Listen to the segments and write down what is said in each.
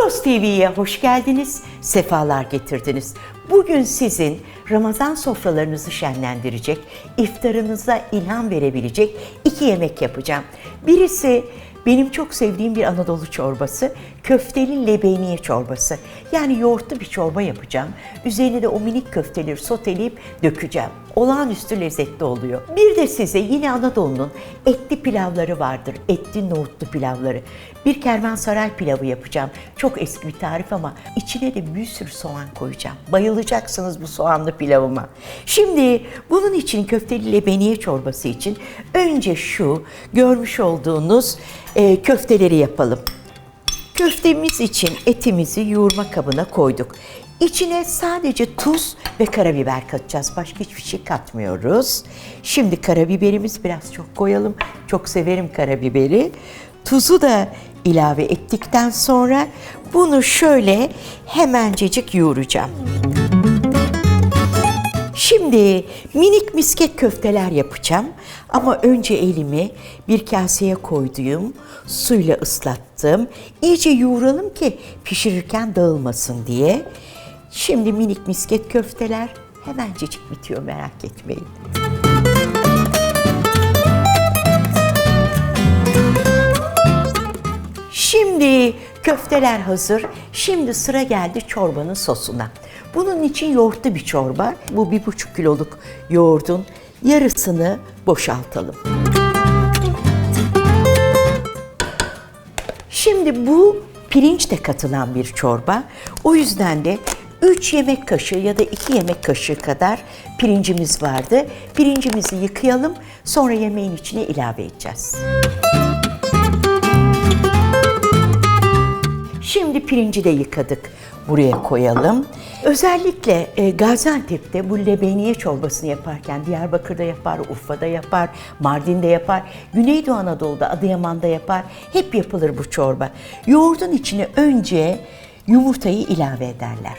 Migros TV'ye hoş geldiniz, sefalar getirdiniz. Bugün sizin Ramazan sofralarınızı şenlendirecek, iftarınıza ilham verebilecek iki yemek yapacağım. Birisi benim çok sevdiğim bir Anadolu çorbası, köfteli lebeniye çorbası. Yani yoğurtlu bir çorba yapacağım. Üzerine de o minik köfteleri soteleyip dökeceğim. Olağanüstü lezzetli oluyor. Bir de size yine Anadolu'nun etli pilavları vardır. Etli nohutlu pilavları. Bir kervansaray pilavı yapacağım. Çok eski bir tarif ama içine de bir sürü soğan koyacağım. Bayılacaksınız bu soğanlı pilavıma. Şimdi bunun için köfteli lebeniye çorbası için önce şu görmüş olduğunuz e, köfteleri yapalım. Köftemiz için etimizi yoğurma kabına koyduk. İçine sadece tuz ve karabiber katacağız. Başka hiçbir şey katmıyoruz. Şimdi karabiberimiz biraz çok koyalım. Çok severim karabiberi. Tuzu da ilave ettikten sonra bunu şöyle hemencecik yoğuracağım. Şimdi minik misket köfteler yapacağım. Ama önce elimi bir kaseye koyduğum suyla ıslattım. İyice yoğuralım ki pişirirken dağılmasın diye. Şimdi minik misket köfteler hemencecik bitiyor merak etmeyin. Şimdi köfteler hazır. Şimdi sıra geldi çorbanın sosuna. Bunun için yoğurtlu bir çorba. Bu bir buçuk kiloluk yoğurdun yarısını boşaltalım. Şimdi bu pirinç de katılan bir çorba. O yüzden de 3 yemek kaşığı ya da 2 yemek kaşığı kadar pirincimiz vardı. Pirincimizi yıkayalım, sonra yemeğin içine ilave edeceğiz. Şimdi pirinci de yıkadık. Buraya koyalım. Özellikle e, Gaziantep'te bu lebeniye çorbasını yaparken Diyarbakır'da yapar, Urfa'da yapar, Mardin'de yapar, Güneydoğu Anadolu'da, Adıyaman'da yapar. Hep yapılır bu çorba. Yoğurdun içine önce yumurtayı ilave ederler.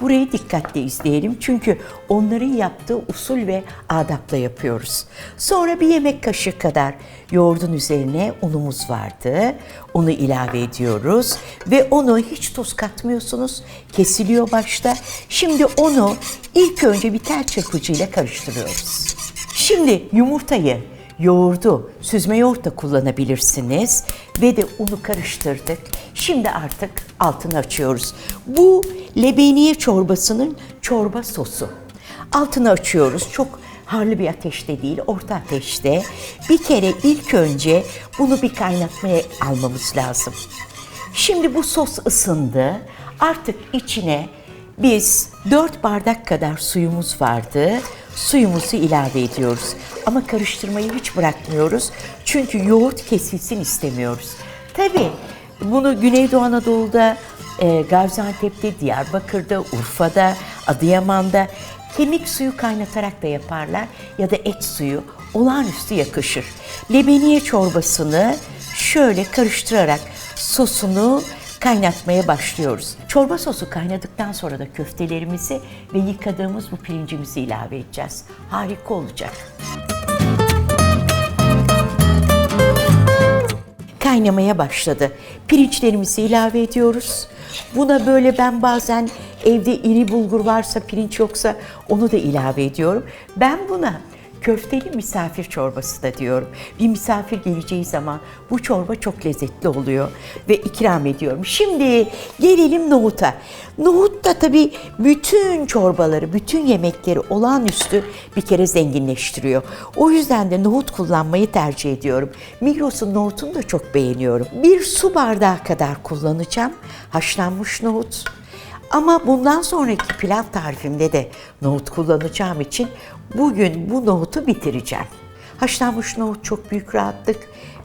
Burayı dikkatli izleyelim çünkü onların yaptığı usul ve adapla yapıyoruz. Sonra bir yemek kaşığı kadar yoğurdun üzerine unumuz vardı. Onu ilave ediyoruz ve onu hiç tuz katmıyorsunuz. Kesiliyor başta. Şimdi onu ilk önce bir tel çırpıcıyla karıştırıyoruz. Şimdi yumurtayı yoğurdu, süzme yoğurt da kullanabilirsiniz. Ve de unu karıştırdık. Şimdi artık altını açıyoruz. Bu lebeniye çorbasının çorba sosu. Altını açıyoruz. Çok harlı bir ateşte değil, orta ateşte. Bir kere ilk önce bunu bir kaynatmaya almamız lazım. Şimdi bu sos ısındı. Artık içine biz 4 bardak kadar suyumuz vardı. Suyumuzu ilave ediyoruz. Ama karıştırmayı hiç bırakmıyoruz. Çünkü yoğurt kesilsin istemiyoruz. Tabii bunu Güneydoğu Anadolu'da, e, Gaziantep'te, Diyarbakır'da, Urfa'da, Adıyaman'da kemik suyu kaynatarak da yaparlar ya da et suyu olağanüstü yakışır. Lebeniye çorbasını şöyle karıştırarak sosunu kaynatmaya başlıyoruz. Çorba sosu kaynadıktan sonra da köftelerimizi ve yıkadığımız bu pirincimizi ilave edeceğiz. Harika olacak. Kaynamaya başladı. Pirinçlerimizi ilave ediyoruz. Buna böyle ben bazen evde iri bulgur varsa, pirinç yoksa onu da ilave ediyorum. Ben buna köfteli misafir çorbası da diyorum. Bir misafir geleceği zaman bu çorba çok lezzetli oluyor ve ikram ediyorum. Şimdi gelelim nohuta. Nohut da tabii bütün çorbaları, bütün yemekleri olağanüstü bir kere zenginleştiriyor. O yüzden de nohut kullanmayı tercih ediyorum. Migros'un nohutunu da çok beğeniyorum. Bir su bardağı kadar kullanacağım. Haşlanmış nohut. Ama bundan sonraki pilav tarifimde de nohut kullanacağım için bugün bu nohutu bitireceğim. Haşlanmış nohut çok büyük rahatlık.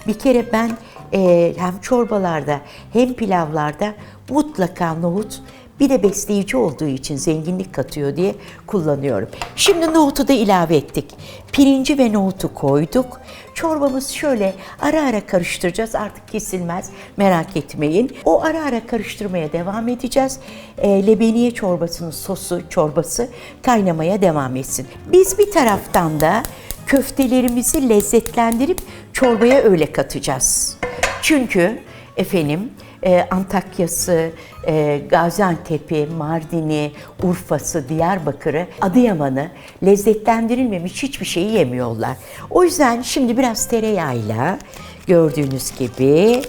Bir kere ben e, hem çorbalarda hem pilavlarda mutlaka nohut bir de besleyici olduğu için zenginlik katıyor diye kullanıyorum. Şimdi nohutu da ilave ettik. Pirinci ve nohutu koyduk. Çorbamız şöyle ara ara karıştıracağız. Artık kesilmez. Merak etmeyin. O ara ara karıştırmaya devam edeceğiz. E, lebeniye çorbasının sosu, çorbası kaynamaya devam etsin. Biz bir taraftan da köftelerimizi lezzetlendirip çorbaya öyle katacağız. Çünkü efendim e, Antakya'sı, e, Gaziantep'i, Mardin'i, Urfa'sı, Diyarbakır'ı, Adıyaman'ı lezzetlendirilmemiş hiçbir şeyi yemiyorlar. O yüzden şimdi biraz tereyağıyla gördüğünüz gibi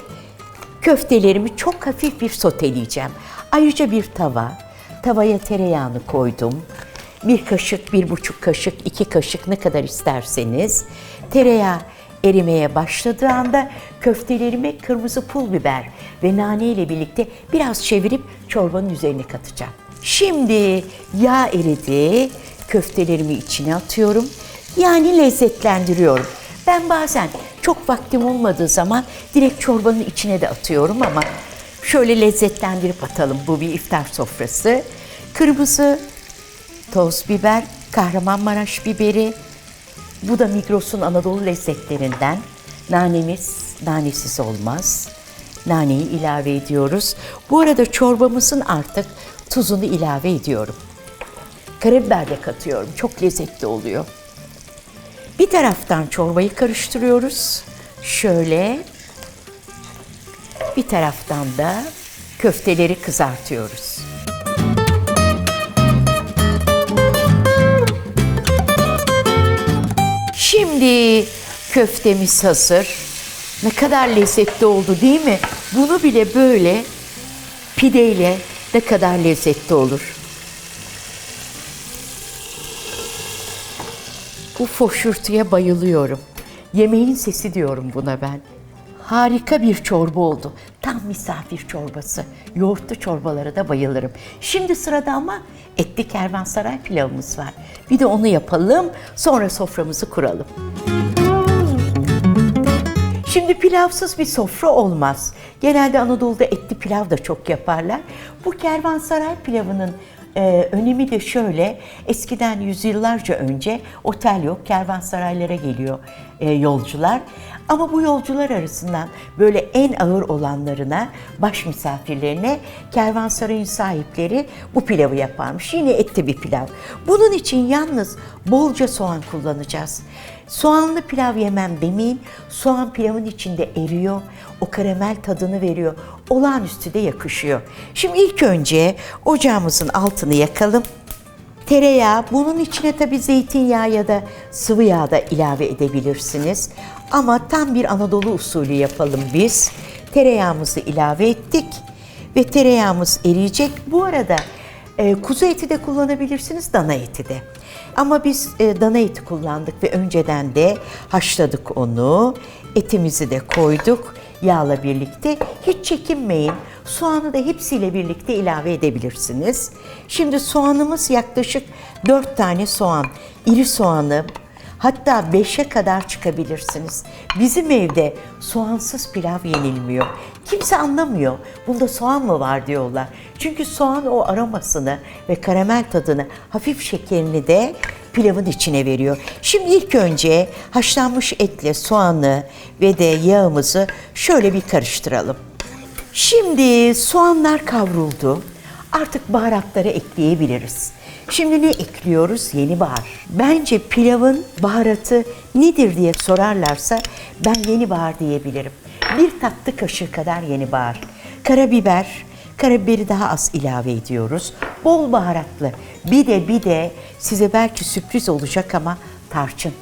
köftelerimi çok hafif bir soteleyeceğim. Ayrıca bir tava, tavaya tereyağını koydum. Bir kaşık, bir buçuk kaşık, iki kaşık ne kadar isterseniz. Tereyağı erimeye başladığı anda köftelerime kırmızı pul biber ve nane ile birlikte biraz çevirip çorbanın üzerine katacağım. Şimdi yağ eridi, köftelerimi içine atıyorum. Yani lezzetlendiriyorum. Ben bazen çok vaktim olmadığı zaman direkt çorbanın içine de atıyorum ama şöyle lezzetlendirip atalım. Bu bir iftar sofrası. Kırmızı toz biber, Kahramanmaraş biberi. Bu da Migros'un Anadolu lezzetlerinden. Nanemiz nanesiz olmaz. Naneyi ilave ediyoruz. Bu arada çorbamızın artık tuzunu ilave ediyorum. Karabiber de katıyorum. Çok lezzetli oluyor. Bir taraftan çorbayı karıştırıyoruz. Şöyle. Bir taraftan da köfteleri kızartıyoruz. Şimdi köftemiz hazır. Ne kadar lezzetli oldu değil mi? Bunu bile böyle pideyle ne kadar lezzetli olur. Bu foşurtuya bayılıyorum. Yemeğin sesi diyorum buna ben. Harika bir çorba oldu. Tam misafir çorbası. Yoğurtlu çorbalara da bayılırım. Şimdi sırada ama etli kervansaray pilavımız var. Bir de onu yapalım, sonra soframızı kuralım. Şimdi pilavsız bir sofra olmaz. Genelde Anadolu'da etli pilav da çok yaparlar. Bu kervansaray pilavının e, önemi de şöyle. Eskiden yüzyıllarca önce otel yok, kervansaraylara geliyor e, yolcular. Ama bu yolcular arasından böyle en ağır olanlarına, baş misafirlerine kervansarayın sahipleri bu pilavı yaparmış. Yine etli bir pilav. Bunun için yalnız bolca soğan kullanacağız. Soğanlı pilav yemem demeyin. Soğan pilavın içinde eriyor. O karamel tadını veriyor. Olağanüstü de yakışıyor. Şimdi ilk önce ocağımızın altını yakalım. Tereyağı, bunun içine tabi zeytinyağı ya da sıvı yağ da ilave edebilirsiniz. Ama tam bir Anadolu usulü yapalım biz. Tereyağımızı ilave ettik ve tereyağımız eriyecek. Bu arada e, kuzu eti de kullanabilirsiniz, dana eti de. Ama biz e, dana eti kullandık ve önceden de haşladık onu. Etimizi de koyduk yağla birlikte. Hiç çekinmeyin. Soğanı da hepsiyle birlikte ilave edebilirsiniz. Şimdi soğanımız yaklaşık 4 tane soğan. İri soğanı hatta 5'e kadar çıkabilirsiniz. Bizim evde soğansız pilav yenilmiyor. Kimse anlamıyor. Bunda soğan mı var diyorlar. Çünkü soğan o aromasını ve karamel tadını, hafif şekerini de pilavın içine veriyor. Şimdi ilk önce haşlanmış etle soğanı ve de yağımızı şöyle bir karıştıralım. Şimdi soğanlar kavruldu. Artık baharatları ekleyebiliriz. Şimdi ne ekliyoruz? Yeni bahar. Bence pilavın baharatı nedir diye sorarlarsa ben yeni bahar diyebilirim. Bir tatlı kaşığı kadar yeni bahar. Karabiber, karabiberi daha az ilave ediyoruz. Bol baharatlı. Bir de bir de size belki sürpriz olacak ama tarçın.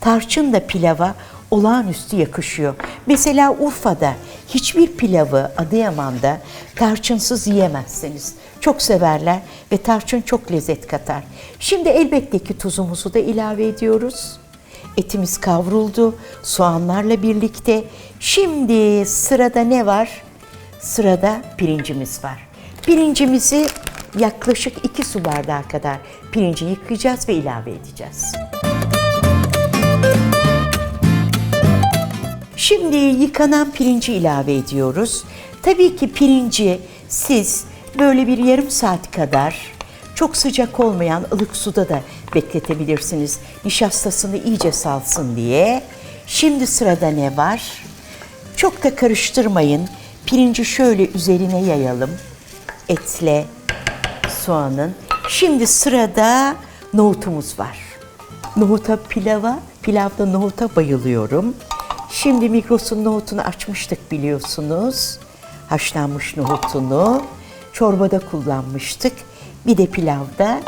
Tarçın da pilava olağanüstü yakışıyor. Mesela Urfa'da hiçbir pilavı Adıyaman'da tarçınsız yiyemezsiniz. Çok severler ve tarçın çok lezzet katar. Şimdi elbette ki tuzumuzu da ilave ediyoruz. Etimiz kavruldu soğanlarla birlikte. Şimdi sırada ne var? Sırada pirincimiz var. Pirincimizi yaklaşık 2 su bardağı kadar pirinci yıkayacağız ve ilave edeceğiz. Şimdi yıkanan pirinci ilave ediyoruz. Tabii ki pirinci siz böyle bir yarım saat kadar çok sıcak olmayan ılık suda da bekletebilirsiniz. Nişastasını iyice salsın diye. Şimdi sırada ne var? Çok da karıştırmayın. Pirinci şöyle üzerine yayalım. Etle soğanın. Şimdi sırada nohutumuz var. Nohuta pilava, pilavda nohuta bayılıyorum. Şimdi Migros'un nohutunu açmıştık biliyorsunuz. haşlanmış nohutunu çorbada kullanmıştık. Bir de pilavda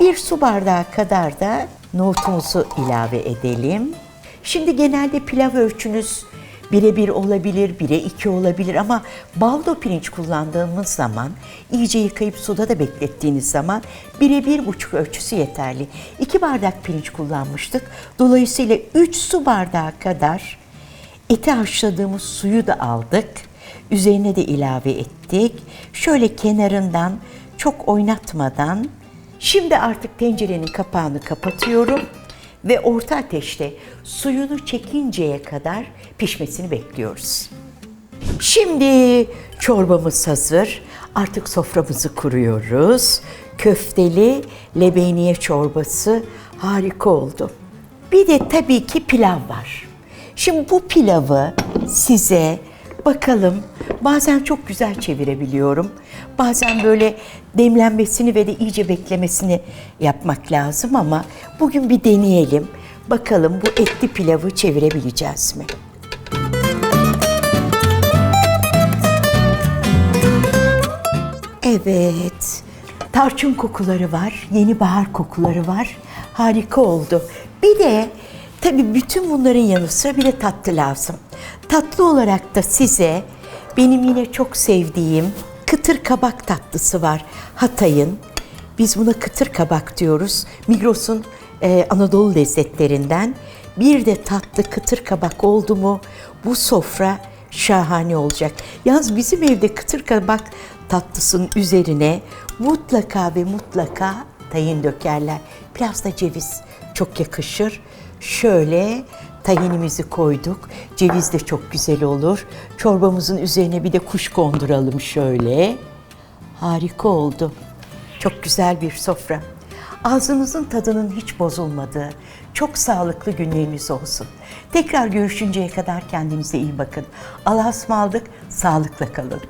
bir su bardağı kadar da nohutumuzu ilave edelim. Şimdi genelde pilav ölçünüz bire bir olabilir, bire iki olabilir ama baldo pirinç kullandığımız zaman iyice yıkayıp suda da beklettiğiniz zaman bire bir buçuk ölçüsü yeterli. İki bardak pirinç kullanmıştık. Dolayısıyla üç su bardağı kadar eti haşladığımız suyu da aldık. Üzerine de ilave ettik. Şöyle kenarından çok oynatmadan şimdi artık tencerenin kapağını kapatıyorum ve orta ateşte suyunu çekinceye kadar pişmesini bekliyoruz. Şimdi çorbamız hazır. Artık soframızı kuruyoruz. Köfteli lebeniye çorbası harika oldu. Bir de tabii ki pilav var. Şimdi bu pilavı size bakalım bazen çok güzel çevirebiliyorum. Bazen böyle demlenmesini ve de iyice beklemesini yapmak lazım ama bugün bir deneyelim. Bakalım bu etli pilavı çevirebileceğiz mi? Evet. Tarçın kokuları var, yeni bahar kokuları var. Harika oldu. Bir de tabii bütün bunların yanı sıra bir de tatlı lazım. Tatlı olarak da size benim yine çok sevdiğim kıtır kabak tatlısı var. Hatay'ın. Biz buna kıtır kabak diyoruz. Migros'un e, Anadolu lezzetlerinden. Bir de tatlı kıtır kabak oldu mu bu sofra şahane olacak. Yalnız bizim evde kıtır kabak tatlısının üzerine mutlaka ve mutlaka tahin dökerler. Biraz da ceviz çok yakışır. Şöyle tahinimizi koyduk. Ceviz de çok güzel olur. Çorbamızın üzerine bir de kuş konduralım şöyle. Harika oldu. Çok güzel bir sofra. Ağzınızın tadının hiç bozulmadığı, çok sağlıklı günleriniz olsun. Tekrar görüşünceye kadar kendinize iyi bakın. Allah'a ısmarladık, sağlıkla kalın.